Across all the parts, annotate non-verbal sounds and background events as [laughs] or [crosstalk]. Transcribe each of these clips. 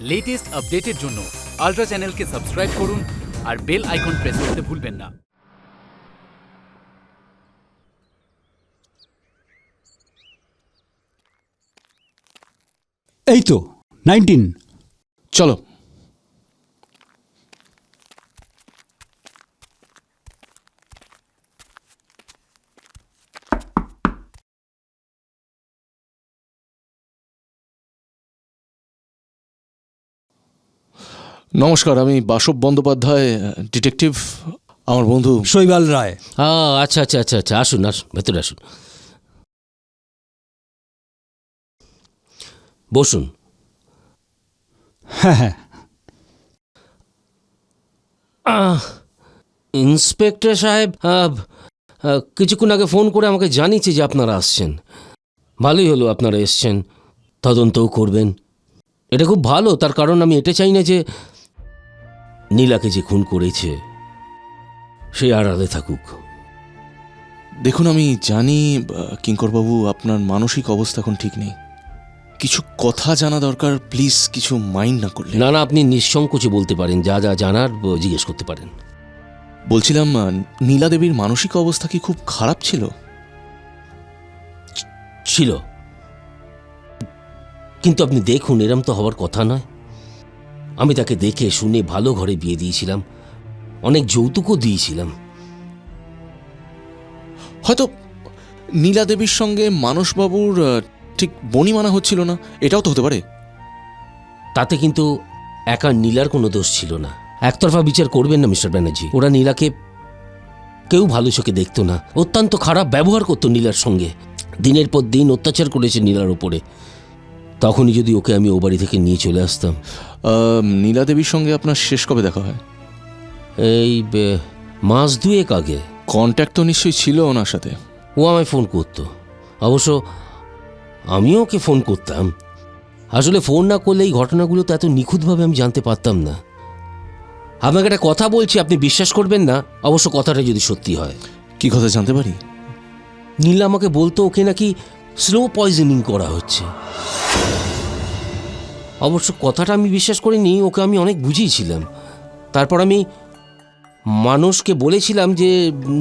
Latest আপডেটের জন্য ultra চ্যানেলকে সাবস্ক্রাইব করুন আর বেল আইকন প্রেস করতে ভুলবেন না। এই তো নাইনটিন চলো। নমস্কার আমি বাসব বন্দ্যোপাধ্যায় ডিটেকটিভ আমার বন্ধু। শৈবাল রায়। আ, আচ্ছা আচ্ছা আচ্ছা আচ্ছা আসুন আসুন ভেতরে আসুন। বসুন। হ্যাঁ হ্যাঁ। ইন্সপেক্টর সাহেব কিছুক্ষণ আগে ফোন করে আমাকে জানিয়েছে যে আপনারা আসছেন। ভালোই হলো আপনারা এসছেন তদন্তও করবেন। এটা খুব ভালো তার কারণ আমি এটা চাই না যে নীলাকে যে খুন করেছে সে আড়ালে থাকুক। দেখুন আমি জানি কিঙ্করবাবু আপনার মানসিক অবস্থা এখন ঠিক নেই। কিছু কথা জানা দরকার প্লিজ কিছু মাইন্ড না করলে। না না আপনি নিঃসংকোচে বলতে পারেন যা যা জানার জিজ্ঞেস করতে পারেন। বলছিলাম নীলা দেবীর মানসিক অবস্থা কি খুব খারাপ ছিল? ছিল। কিন্তু আপনি দেখুন এরম তো হওয়ার কথা নয়। আমি তাকে দেখে শুনে ভালো ঘরে বিয়ে দিয়েছিলাম। অনেক যৌতুকও দিয়েছিলাম। হয়তো নীলা দেবীর সঙ্গে মানসবাবুর ঠিক বনিমানা হচ্ছিল না এটাও তো হতে পারে। তাতে কিন্তু একা নীলার কোনো দোষ ছিল না। একতরফা বিচার করবেন না মিস্টার ব্যানার্জি। ওরা নীলাকে কেউ ভালো চোখে দেখতো না। অত্যন্ত খারাপ ব্যবহার করতো নীলার সঙ্গে। দিনের পর দিন অত্যাচার করেছে নীলার ওপরে তখনই যদি ওকে আমি ও বাড়ি থেকে নিয়ে চলে আসতাম। নীলা দেবীর সঙ্গে আপনার শেষ কবে দেখা হয়? এই বে- মাস দুয়েক আগে। কন্ট্যাক্ট তো নিশ্চয়ই ছিল ওনার সাথে। ও আমায় ফোন করতো। অবশ্য আমিও ওকে ফোন করতাম। আসলে ফোন না করলে এই ঘটনাগুলো তো এত নিখুঁতভাবে আমি জানতে পারতাম না। আপনাকে একটা কথা বলছি আপনি বিশ্বাস করবেন না? অবশ্য কথাটা যদি সত্যি হয়। কি কথা জানতে পারি? নীলা আমাকে বলতো ওকে নাকি স্লো পয়জনিং করা হচ্ছে। অবশ্য কথাটা আমি বিশ্বাস করিনি, ওকে আমি অনেক বুঝিয়েছিলাম। তারপর আমি মানুষকে বলেছিলাম যে,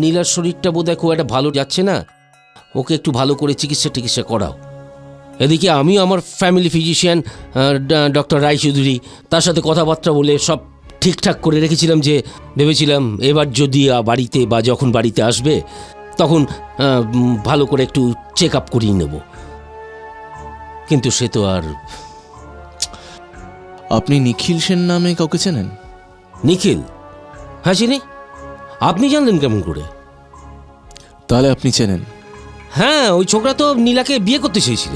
নীলার শরীরটা বোধহয় খুব একটা ভালো যাচ্ছে না, ওকে একটু ভালো করে চিকিৎসা টিকিৎসা করাও। এদিকে আমিও আমার ফ্যামিলি ফিজিশিয়ান ডক্টর রায়চৌধুরী তার সাথে কথাবার্তা বলে সব ঠিকঠাক করে রেখেছিলাম যে, ভেবেছিলাম এবার যদি বাড়িতে বা যখন বাড়িতে আসবে তখন ভালো করে একটু চেক আপ করিয়ে নেব। কিন্তু সে তো আর আপনি নিখিল সেন নামে কাউকে চেনেন? নিখিল? হ্যাঁ চিনি। আপনি জানলেন কেমন করে? তাহলে আপনি চেনেন। হ্যাঁ ওই ছোকরা তো নীলাকে বিয়ে করতে চেয়েছিল।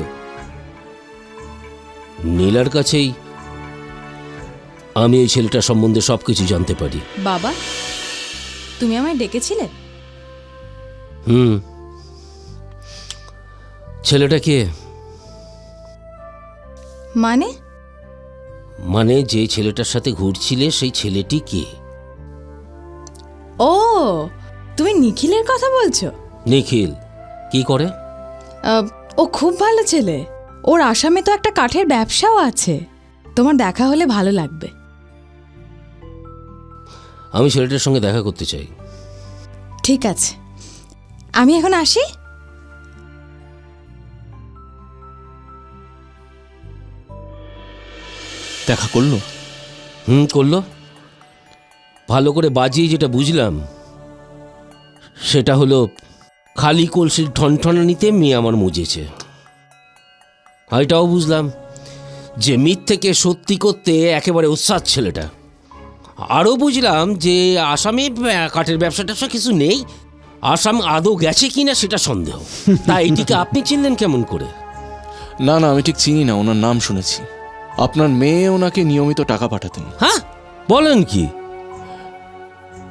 নীলার কাছেই আমি ওই ছেলেটার সম্বন্ধে সব কিছু জানতে পারি। বাবা তুমি আমায় ডেকেছিলে? হুম। ছেলেটা কে? মানে? মানে যে ছেলেটার সাথে ঘুরছিলে সেই ছেলেটি কে? ও তুমি নিখিলের কথা বলছো? নিখিল। কি করে? আহ, ও খুব ভালো ছেলে। ওর আসামে তো একটা কাঠের ব্যবসাও আছে। তোমার দেখা হলে ভালো লাগবে। আমি ছেলেটার সঙ্গে দেখা করতে চাই। ঠিক আছে। আমি এখন আসি? দেখা করল? হুম, করল। ভালো করে বাজিয়ে যেটা বুঝলাম, সেটা হলো খালি কলসির ঠনঠনানিতে মেয়ে আমার মুজেছে। এটাও বুঝলাম যে মিথ থেকে সত্যি করতে একেবারে উৎসাহ ছেলেটা। আরও বুঝলাম যে আসামে কাঠের ব্যবসা ট্যাবসা কিছু নেই আসাম আদৌ গেছে কিনা সেটা সন্দেহ। তা এটিকে আপনি চিনলেন কেমন করে? না না আমি ঠিক চিনি না ওনার নাম শুনেছি। আপনার মেয়ে ওনাকে নিয়মিত টাকা পাঠাতেন। হ্যাঁ? বলেন কি?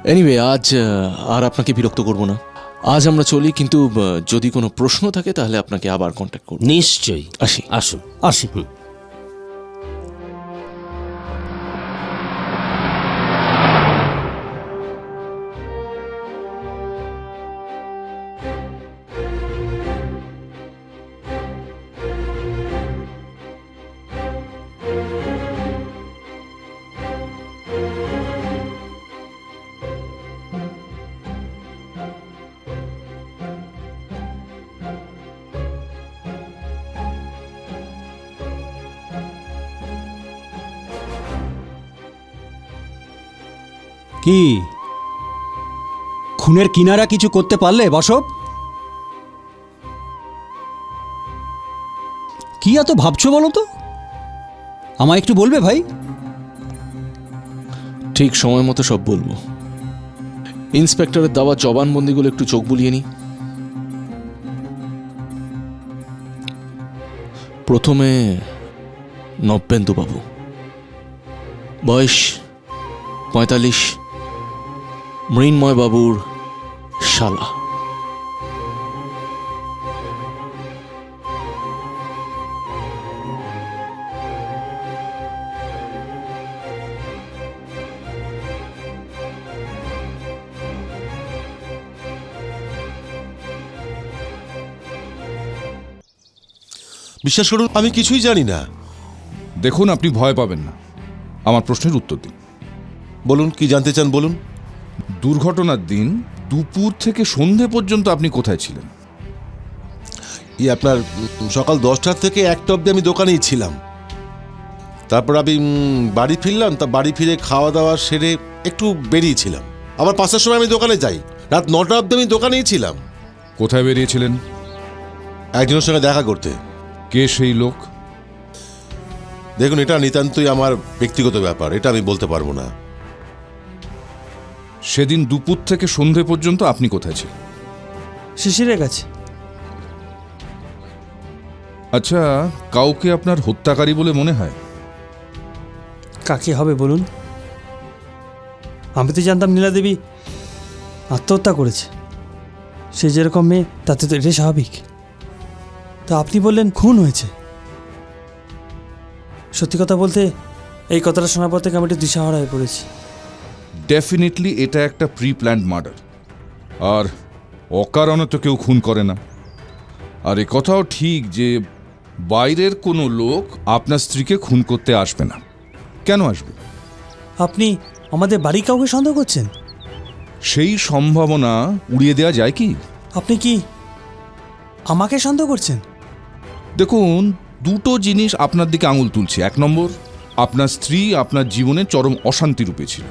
এনিওয়ে আজ আহ, আর আপনাকে বিরক্ত করব না। আজ আমরা চলি কিন্তু আহ, যদি কোনো প্রশ্ন থাকে তাহলে আপনাকে আবার কন্ট্যাক্ট করব। নিশ্চয়ই। আসি। আসুন। আসি কি? খুনের কিনারা কিছু করতে পারলে, বসব? কি এত ভাবছ বলো তো? আমায় একটু বলবে ভাই? ঠিক সময় মতো সব বলব। ইন্সপেক্টরের দেওয়া জবানবন্দিগুলো একটু চোখ বুলিয়ে নি। প্রথমে নব্যেন্দু বাবু। বয়স পঁয়তাল্লিশ। মৃন্ময় বাবুর শালা। বিশ্বাস করুন আমি কিছুই জানি না। দেখুন আপনি ভয় পাবেন না। আমার প্রশ্নের উত্তর দিন। বলুন কি জানতে চান বলুন। দুর্ঘটনার দিন দুপুর থেকে সন্ধে পর্যন্ত আপনি কোথায় ছিলেন? ই আপনার সকাল দশটার থেকে একটা অবধি আমি দোকানেই ছিলাম। তারপর আমি বাড়ি ফিরলাম তা বাড়ি ফিরে খাওয়া দাওয়া সেরে একটু বেরিয়েছিলাম আবার পাঁচটার সময় আমি দোকানে যাই। রাত নটা অবধি আমি দোকানেই ছিলাম। কোথায় বেরিয়েছিলেন? একজনের সঙ্গে দেখা করতে। কে সেই লোক? দেখুন এটা নিতান্তই আমার ব্যক্তিগত ব্যাপার এটা আমি বলতে পারব না। সেদিন দুপুর থেকে সন্ধে পর্যন্ত আপনি কোথায় ছিলেন? শিশিরের কাছে। আচ্ছা কাউকে আপনার হত্যাকারী বলে মনে হয়? কাকে হবে বলুন? আমি তো জানতাম নীলা দেবী আত্মহত্যা করেছে। সে যেরকম মেয়ে তাতে তো এটাই স্বাভাবিক। তা আপনি বললেন খুন হয়েছে। সত্যি কথা বলতে এই কথাটা শোনার পর থেকে আমি একটু দিশাহারা হয়ে পড়েছি। ডেফিনেটলি এটা একটা প্রি প্ল্যান্ড মার্ডার আর অকারণে তো কেউ খুন করে না। আর এ কথাও ঠিক যে বাইরের কোনো লোক আপনার স্ত্রীকে খুন করতে আসবে না। কেন আসবে? আপনি আমাদের বাড়ি কাউকে সন্দেহ করছেন? সেই সম্ভাবনা উড়িয়ে দেওয়া যায় কি? আপনি কি আমাকে সন্দেহ করছেন? দেখুন দুটো জিনিস আপনার দিকে আঙুল তুলছে। এক নম্বর আপনার স্ত্রী আপনার জীবনে চরম অশান্তি রূপে ছিল।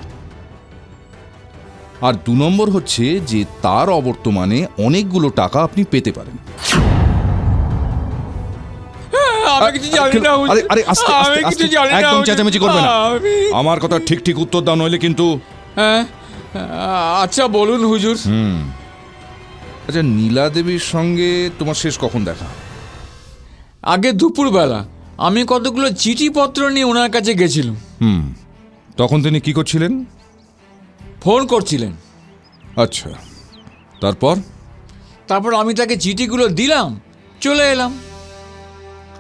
আর দু নম্বর হচ্ছে যে তার অবর্তমানে অনেকগুলো টাকা আপনি পেতে পারেন। জানি আরে আরে আস্তে একদম চেঁচামেচি করবে না। আমার কথা ঠিক ঠিক উত্তর দাও নইলে কিন্তু হ্যাঁ আচ্ছা বলুন হুজুর। আচ্ছা নীলা দেবীর সঙ্গে তোমার শেষ কখন দেখা? আগে দুপুরবেলা। আমি কতগুলো চিঠিপত্র নিয়ে ওনার কাছে গেছিলাম। হুম। তখন তিনি কি করছিলেন? ফোন করছিলেন। আচ্ছা। তারপর? তারপর আমি তাকে চিঠিগুলো দিলাম চলে এলাম।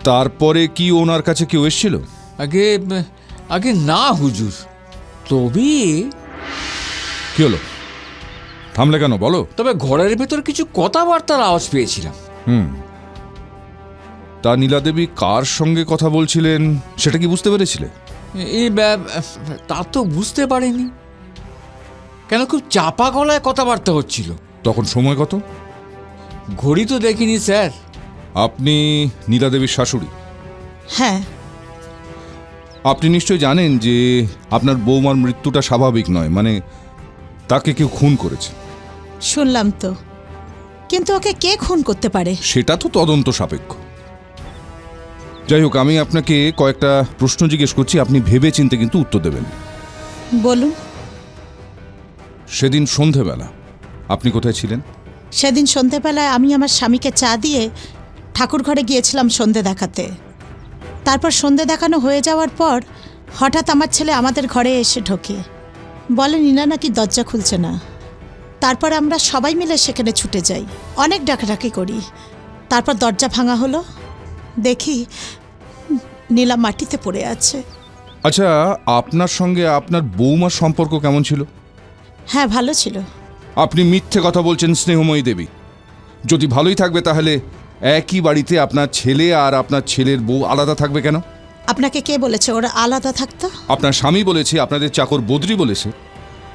তারপরে কি ওনার কাছে কেউ এসেছিল? আগে আগে না হুজুর। তবে কি হলো? থামলে কেন বলো। তবে ঘরের ভেতর কিছু কথাবার্তার আওয়াজ পেয়েছিলাম। হুম। তা নীলা দেবী কার সঙ্গে কথা বলছিলেন সেটা কি বুঝতে পেরেছিলে? এই তা তো বুঝতে পারিনি। কেন খুব চাপা গলায় কথাবার্তা হচ্ছিল? তখন সময় কত? ঘড়ি তো দেখিনি স্যার। আপনি নীলা দেবীর শাশুড়ি? হ্যাঁ। আপনি নিশ্চয়ই জানেন যে আপনার বৌমার মৃত্যুটা স্বাভাবিক নয় মানে তাকে কেউ খুন করেছে। শুনলাম তো। কিন্তু ওকে কে খুন করতে পারে? সেটা তো তদন্ত সাপেক্ষ। যাই হোক আমি আপনাকে কয়েকটা প্রশ্ন জিজ্ঞেস করছি আপনি ভেবে চিনতে কিন্তু উত্তর দেবেন। বলুন। সেদিন সন্ধেবেলা। আপনি কোথায় ছিলেন? সেদিন সন্ধেবেলায় আমি আমার স্বামীকে চা দিয়ে ঠাকুর ঘরে গিয়েছিলাম সন্ধে দেখাতে। তারপর সন্ধে দেখানো হয়ে যাওয়ার পর হঠাৎ আমার ছেলে আমাদের ঘরে এসে ঢোকে। বলে নিনা নাকি দরজা খুলছে না? তারপর আমরা সবাই মিলে সেখানে ছুটে যাই। অনেক ডাকাডাকি করি। তারপর দরজা ভাঙা হলো। দেখি নীলা মাটিতে পড়ে আছে। আচ্ছা আপনার সঙ্গে আপনার বৌমার সম্পর্ক কেমন ছিল? হ্যাঁ ভালো ছিল। আপনি মিথ্যে কথা বলছেন স্নেহময়ী দেবী। যদি ভালোই থাকবে তাহলে একই বাড়িতে আপনার ছেলে আর আপনার ছেলের বউ আলাদা থাকবে কেন? আপনাকে কে বলেছে ওরা আলাদা থাকতো? আপনার স্বামী বলেছে আপনাদের চাকর বদ্রি বলেছে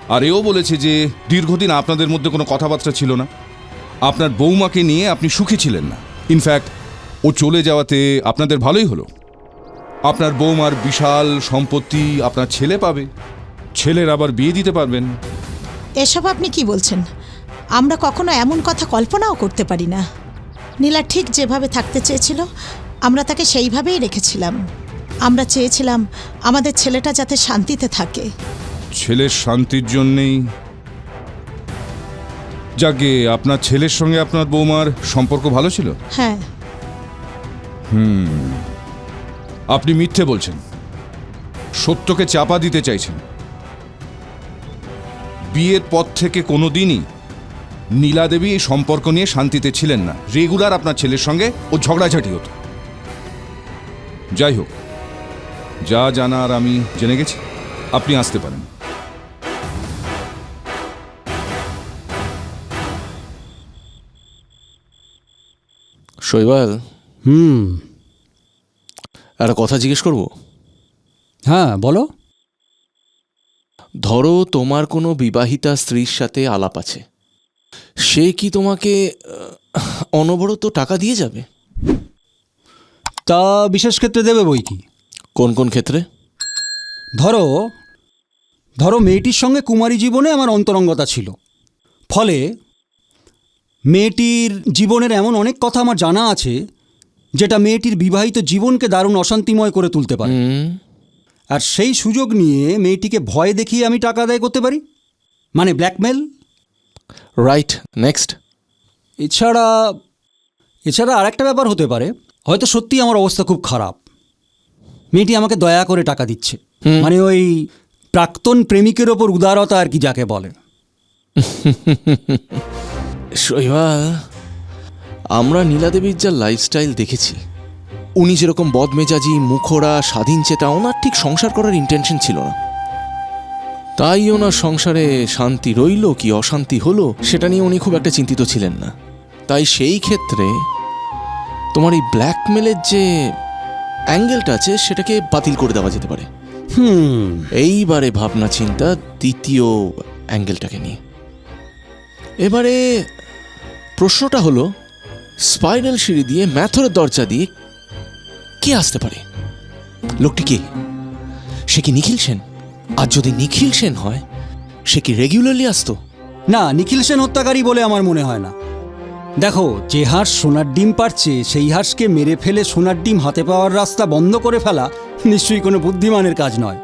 আর এও বলেছে যে দীর্ঘদিন আপনাদের মধ্যে কোনো কথাবার্তা ছিল না। আপনার বৌমাকে নিয়ে আপনি সুখী ছিলেন না। ইনফ্যাক্ট ও চলে যাওয়াতে আপনাদের ভালোই হলো। আপনার বৌমার বিশাল সম্পত্তি আপনার ছেলে পাবে। ছেলের আবার বিয়ে দিতে পারবেন। এসব আপনি কি বলছেন? আমরা কখনো এমন কথা কল্পনাও করতে পারি না। নীলা ঠিক যেভাবে থাকতে চেয়েছিল আমরা তাকে সেইভাবেই রেখেছিলাম। আমরা চেয়েছিলাম আমাদের ছেলেটা যাতে শান্তিতে থাকে। ছেলের শান্তির জন্যেই? যাকে আপনার ছেলের সঙ্গে আপনার বৌমার সম্পর্ক ভালো ছিল? হ্যাঁ। হুম। আপনি মিথ্যে বলছেন। সত্যকে চাপা দিতে চাইছেন। বিয়ের পর থেকে কোনো দিনই নীলা দেবী এই সম্পর্ক নিয়ে শান্তিতে ছিলেন না। রেগুলার আপনার ছেলের সঙ্গে ও ঝগড়াঝাটি হতো। যাই হোক যা জানার আমি জেনে গেছি। আপনি আসতে পারেন। শৈবাল? হুম। একটা কথা জিজ্ঞেস করব? হ্যাঁ বলো। ধরো তোমার কোনো বিবাহিতা স্ত্রীর সাথে আলাপ আছে। সে কি তোমাকে অনবরত টাকা দিয়ে যাবে? তা বিশেষ ক্ষেত্রে দেবে বই কি? কোন কোন ক্ষেত্রে? ধরো ধরো মেয়েটির সঙ্গে কুমারী জীবনে আমার অন্তরঙ্গতা ছিল। ফলে মেয়েটির জীবনের এমন অনেক কথা আমার জানা আছে যেটা মেয়েটির বিবাহিত জীবনকে দারুণ অশান্তিময় করে তুলতে পারে। আর সেই সুযোগ নিয়ে মেয়েটিকে ভয় দেখিয়ে আমি টাকা আদায় করতে পারি? মানে ব্ল্যাকমেল? রাইট নেক্সট এছাড়া এছাড়া আরেকটা ব্যাপার হতে পারে। হয়তো সত্যি আমার অবস্থা খুব খারাপ। মেয়েটি আমাকে দয়া করে টাকা দিচ্ছে। মানে ওই প্রাক্তন প্রেমিকের ওপর উদারতা আর কি যাকে বলে। [laughs] শৈবাল আমরা নীলাদেবীর যা লাইফস্টাইল দেখেছি উনি যেরকম বদমেজাজি মুখোরা স্বাধীন চেতা ওনার ঠিক সংসার করার ইন্টেনশন ছিল না। তাই ওনার সংসারে শান্তি রইল কি অশান্তি হলো সেটা নিয়ে উনি খুব একটা চিন্তিত ছিলেন না। তাই সেই ক্ষেত্রে তোমার এই ব্ল্যাকমেলের যে অ্যাঙ্গেলটা আছে সেটাকে বাতিল করে দেওয়া যেতে পারে। হুম। এইবারে ভাবনা চিন্তা দ্বিতীয় অ্যাঙ্গেলটাকে নিয়ে। এবারে প্রশ্নটা হলো স্পাইরাল সিঁড়ি দিয়ে ম্যাথরের দরজা দিয়ে কে আসতে পারে? লোকটি কে? সে কি নিখিল সেন? আর যদি নিখিল সেন হয় সে কি রেগুলারলি আসতো? না নিখিল সেন হত্যাকারী বলে আমার মনে হয় না। দেখো যে হাঁস সোনার ডিম পারছে সেই হাঁসকে মেরে ফেলে সোনার ডিম হাতে পাওয়ার রাস্তা বন্ধ করে ফেলা নিশ্চয়ই কোনো বুদ্ধিমানের কাজ নয়।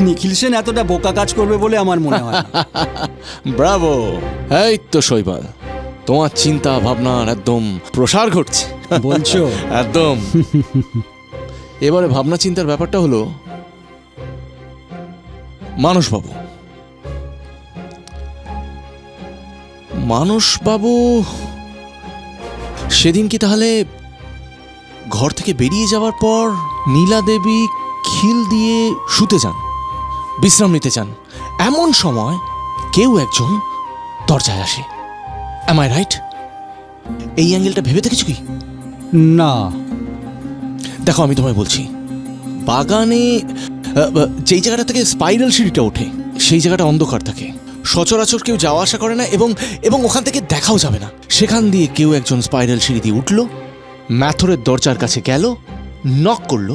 নিখিল সেন এতটা বোকা কাজ করবে বলে আমার মনে হয় [laughs] ব্রাভো! এই তো শৈবাল তোমার চিন্তা ভাবনার একদম প্রসার ঘটছে। বলছো? [laughs] একদম। [laughs] এবারে ভাবনা চিন্তার ব্যাপারটা হলো মানসবাবু মানসবাবু সেদিন কি তাহলে ঘর থেকে বেরিয়ে যাওয়ার পর নীলা দেবী খিল দিয়ে শুতে যান, বিশ্রাম নিতে চান এমন সময় কেউ একজন দরজায় আসে। অ্যাম আই রাইট এই অ্যাঙ্গেলটা ভেবে দেখেছ কি? না। দেখো আমি তোমায় বলছি। বাগানে যেই জায়গাটা থেকে স্পাইরাল সিঁড়িটা ওঠে সেই জায়গাটা অন্ধকার থাকে। সচরাচর কেউ যাওয়া আসা করে না এবং এবং ওখান থেকে দেখাও যাবে না। সেখান দিয়ে কেউ একজন স্পাইরাল সিঁড়ি দিয়ে উঠল ম্যাথরের দরজার কাছে গেল নক করল।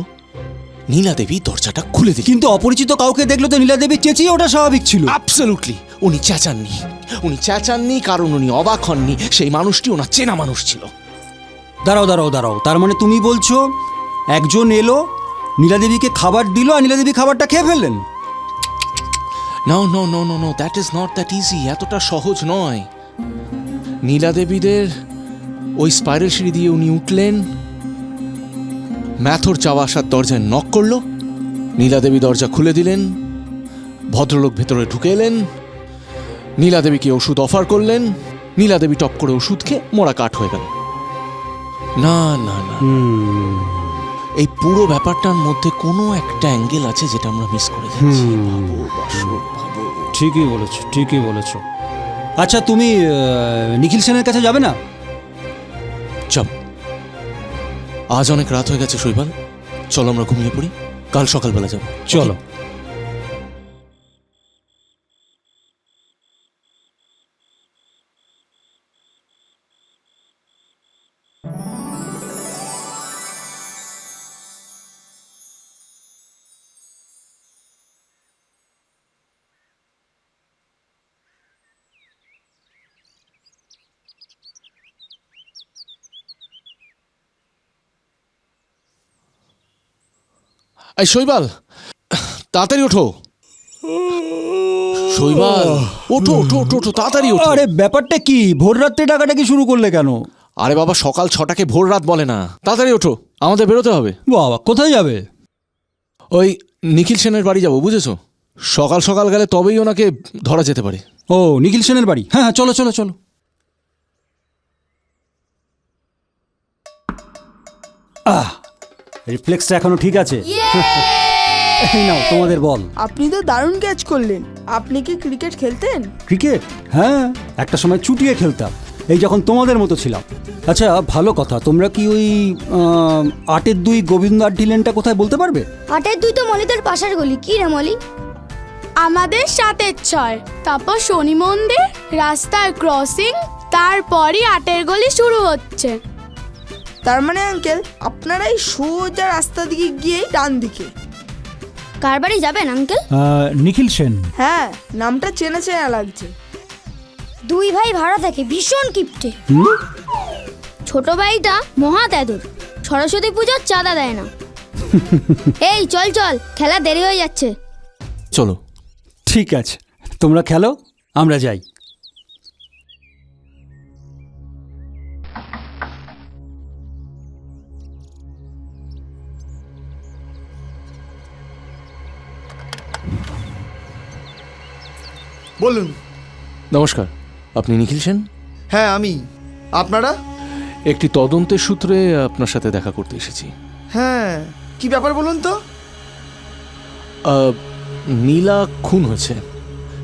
নীলা দেবী দরজাটা খুলে দিল কিন্তু অপরিচিত কাউকে দেখল তো নীলা দেবী চেঁচিয়ে ওটা স্বাভাবিক ছিল। অ্যাবসলুটলি উনি চেঁচাননি। উনি চেঁচাননি কারণ উনি অবাক হননি। সেই মানুষটি ওনার চেনা মানুষ ছিল। দাঁড়াও দাঁড়াও দাঁড়াও। তার মানে তুমি বলছো একজন এলো নীলাদেবীকে খাবার দিল আর নীলা দেবী খাবারটা খেয়ে ফেললেন। No no no no no that is not that easy এতটা সহজ নয়। নীলাদেবীদের ওই স্পাইরাল সিঁড়ি দিয়ে উনি উঠলেন। ম্যাথর চাওয়া আসার দরজায় নক করল। নীলা দেবী দরজা খুলে দিলেন। ভদ্রলোক ভেতরে ঢুকে এলেন। নীলাদেবীকে ওষুধ অফার করলেন। নীলাদেবী টপ করে ওষুধ খেয়ে মোড়া কাঠ হয়ে গেল। না না না। এই পুরো ব্যাপারটার মধ্যে কোনো একটা অ্যাঙ্গেল আছে যেটা আমরা মিস করে যাচ্ছি। ভাবো বাসর ভাবো ঠিকই বলেছ ঠিকই বলেছ। আচ্ছা তুমি আহ, নিখিল সেনের কাছে যাবে না? চল। আজ অনেক রাত হয়ে গেছে শৈবাল। চলো আমরা ঘুমিয়ে পড়ি। কাল সকালবেলা যাব। চলো। এই শৈবাল তাড়াতাড়ি ওঠো। শৈবাল ওঠো ওঠো ওঠো ওঠো তাড়াতাড়ি ওঠো। আরে ব্যাপারটা কি? ভোর রাত্রে ডাকাটাকি শুরু করলে কেন? আরে বাবা সকাল ছটাকে ভোর রাত বলে না। তাড়াতাড়ি ওঠো আমাদের বেরোতে হবে। বাবা কোথায় যাবে? ওই নিখিল সেনের বাড়ি যাব বুঝেছ? সকাল সকাল গেলে তবেই ওনাকে ধরা যেতে পারে। ও নিখিল সেনের বাড়ি? হ্যাঁ হ্যাঁ চলো চলো চলো। আহ রিফ্লেক্সটা এখনও ঠিক আছে। এই নাও তোমাদের বল। আপনি তো দারুণ ক্যাচ করলেন। আপনি কি ক্রিকেট খেলতেন? ক্রিকেট হ্যাঁ একটা সময় চুটিয়ে খেলতাম। এই যখন তোমাদের মতো ছিলাম। আচ্ছা ভালো কথা। তোমরা কি ওই আটের দুই গোবিন্দ আড্ডি লেনটা কোথায় বলতে পারবে? আটের দুই তো মলিদের পাশের গলি। কি রে মলি? আমাদের সাতের ছয়। তারপর শনি মন্দির রাস্তার ক্রসিং তারপরই আটের গলি শুরু হচ্ছে। তার মানে আঙ্কেল আপনারা এই সোজা রাস্তা দিকে গিয়েই ডান দিকে। কার বাড়ি যাবেন আঙ্কেল নিখিল সেন। হ্যাঁ নামটা চেনা চেনা লাগছে। দুই ভাই ভাড়া থাকে ভীষণ কিপটে। ছোট ভাইটা মহা তেদুর সরস্বতী পুজোর চাঁদা দেয় না। [laughs] এই চল চল খেলা দেরি হয়ে যাচ্ছে। চলো। ঠিক আছে তোমরা খেলো আমরা যাই। বলুন। নমস্কার আপনি নিখিল সেন? হ্যাঁ আমি। আপনারা? একটি তদন্তের সূত্রে আপনার সাথে দেখা করতে এসেছি। হ্যাঁ কি ব্যাপার বলুন তো? আহ, নীলা খুন হয়েছে।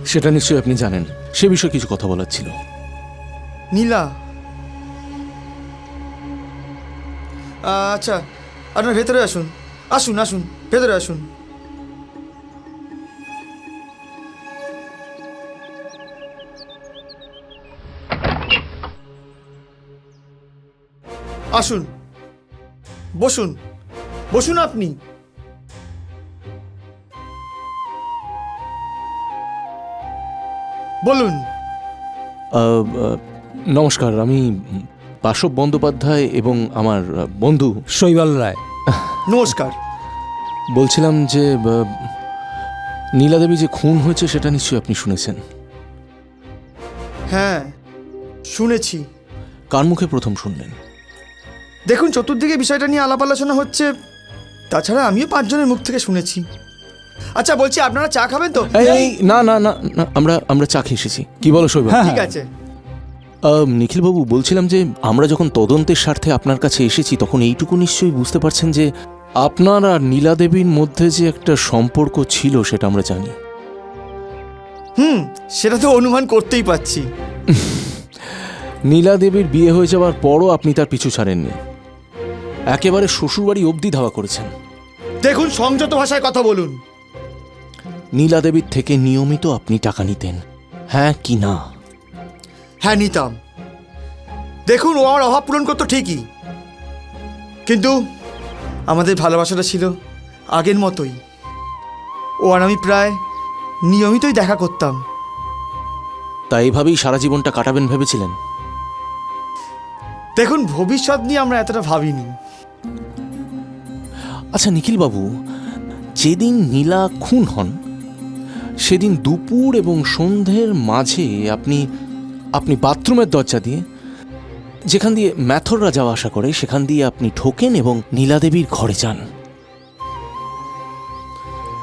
সেটা নিশ্চয়ই আপনি জানেন। সে বিষয়ে কিছু কথা বলার ছিল। নীলা? আচ্ছা আপনার ভেতরে আসুন। আসুন আসুন ভেতরে আসুন। আসুন। বসুন। বসুন আপনি। বলুন। নমস্কার আমি বাসব বন্দ্যোপাধ্যায় এবং আমার বন্ধু শৈবাল রায়। নমস্কার। বলছিলাম যে আহ, নীলা দেবী যে খুন হয়েছে সেটা নিশ্চয়ই আপনি শুনেছেন? হ্যাঁ শুনেছি। কার মুখে প্রথম শুনলেন? দেখুন চতুর্দিকে বিষয়টা নিয়ে আলাপ আলোচনা হচ্ছে। তাছাড়া আমিও পাঁচজনের মুখ থেকে শুনেছি। আচ্ছা বলছি আপনারা চা খাবেন তো? এই, না না না না, আমরা আমরা চা খেয়ে এসেছি। কি বলো শৈবাল হ্যাঁ ঠিক আছে। আহ, নিখিলবাবু বলছিলাম যে আমরা যখন তদন্তের স্বার্থে আপনার কাছে এসেছি তখন এইটুকু নিশ্চয়ই বুঝতে পারছেন যে আপনার আর নীলা দেবীর মধ্যে যে একটা সম্পর্ক ছিল সেটা আমরা জানি। হুম সেটা তো অনুমান করতেই পাচ্ছি নীলা দেবীর বিয়ে হয়ে যাওয়ার পরও আপনি তার পিছু ছাড়েননি। একেবারে শ্বশুরবাড়ি অবধি ধাওয়া করেছেন। দেখুন সংযত ভাষায় কথা বলুন। নীলা দেবীর থেকে নিয়মিত আপনি টাকা নিতেন। হ্যাঁ কি না? হ্যাঁ নিতাম। দেখুন ও আমার অভাব পূরণ করতো ঠিকই। কিন্তু আমাদের ভালোবাসাটা ছিল আগের মতোই। ও আর আমি প্রায় নিয়মিতই দেখা করতাম। তা এভাবেই সারা জীবনটা কাটাবেন ভেবেছিলেন? দেখুন ভবিষ্যৎ নিয়ে আমরা এতটা ভাবিনি। আচ্ছা নিখিলবাবু যেদিন নীলা খুন হন সেদিন দুপুর এবং সন্ধ্যের মাঝে আপনি আপনি বাথরুমের দরজা দিয়ে যেখান দিয়ে ম্যাথররা যাওয়া আসা করে সেখান দিয়ে আপনি ঢোকেন এবং নীলাদেবীর ঘরে যান।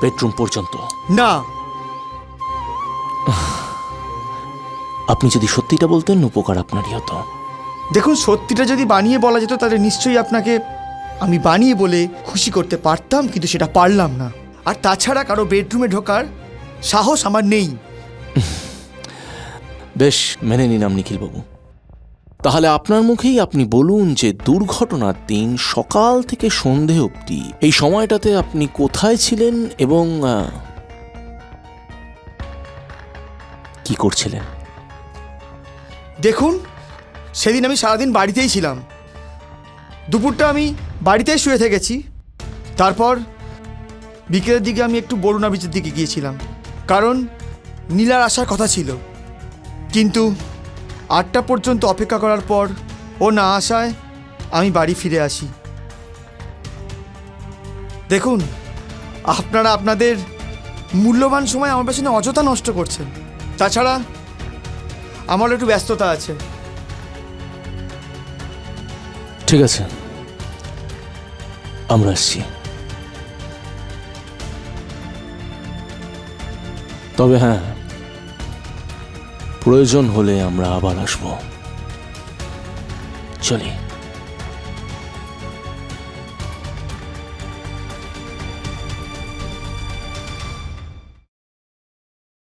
বেডরুম পর্যন্ত। না। আপনি যদি সত্যিটা বলতেন উপকার আপনারই হতো। দেখুন সত্যিটা যদি বানিয়ে বলা যেত তাহলে নিশ্চয়ই আপনাকে আমি বানিয়ে বলে খুশি করতে পারতাম কিন্তু সেটা পারলাম না। আর তাছাড়া কারও বেডরুমে ঢোকার সাহস আমার নেই। [laughs] বেশ মেনে নিলাম নিখিলবাবু। তাহলে আপনার মুখেই আপনি বলুন যে দুর্ঘটনার দিন সকাল থেকে সন্ধে অবধি এই সময়টাতে আপনি কোথায় ছিলেন এবং কি করছিলেন? দেখুন সেদিন আমি সারাদিন বাড়িতেই ছিলাম। দুপুরটা আমি বাড়িতেই শুয়ে থেকেছি। তারপর বিকেলের দিকে আমি একটু বরুণা বিচের দিকে গিয়েছিলাম। কারণ নীলার আসার কথা ছিল। কিন্তু আটটা পর্যন্ত অপেক্ষা করার পর ও না আসায় আমি বাড়ি ফিরে আসি। দেখুন, আপনারা আপনাদের মূল্যবান সময় আমার পেছনে অযথা নষ্ট করছেন। তাছাড়া আমারও একটু ব্যস্ততা আছে। ঠিক আছে। আমরা আসছি। তবে হ্যাঁ প্রয়োজন হলে আমরা আবার আসব। চলি।